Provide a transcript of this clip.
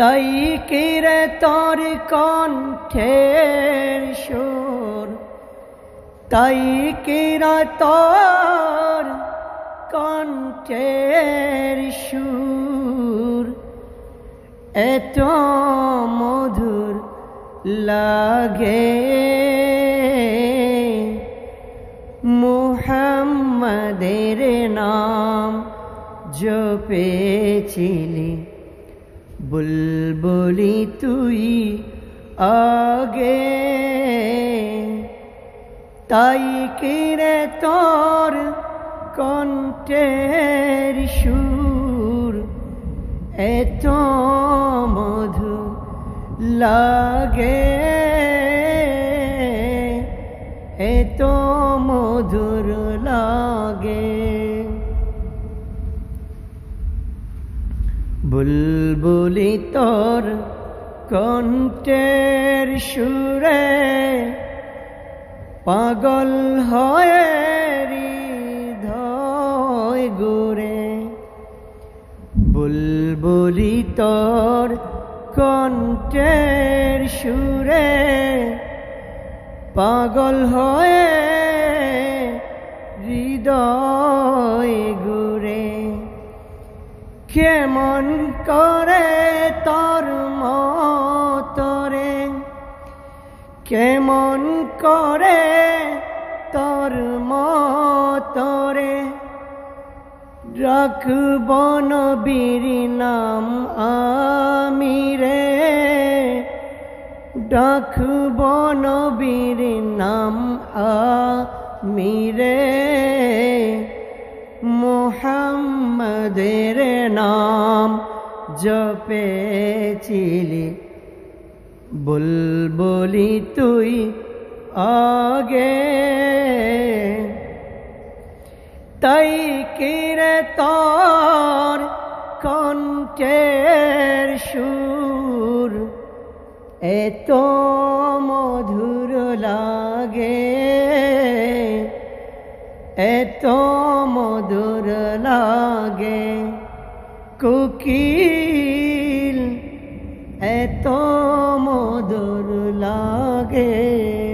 তাই কিরে তোর কণ্ঠের সুর? তাই কিরা তোর কণ্ঠের সুর? এত মধুর লাগে। মুহাম্মাদের নাম জপেছিলি। বুলবুলি তুই আগে তাই কিরে তোর কণ্ঠের সুর? এত মধু লাগে এত মধুর লাগে। বুলবুলি তোর কণ্ঠের সুরে পাগল হয়ে হৃদয় গুরে বুলবুলি তোর কণ্ঠের সুরে পাগল হয়ে হৃদয় গুরে কেমন করে তোর মতরে কেমন করে তোর মতরে রাখব নবীর নাম আমি রে। ডাকব নবীর নাম আমি রে। মোহাম্মদের নাম জপেছিলি। বুলবুলি তুই আগে। তাই কিরে তোর কণ্ঠের সুর? এত মধুর লাগে, এত মধুর লাগে। কুকিল এত মধুর লাগে।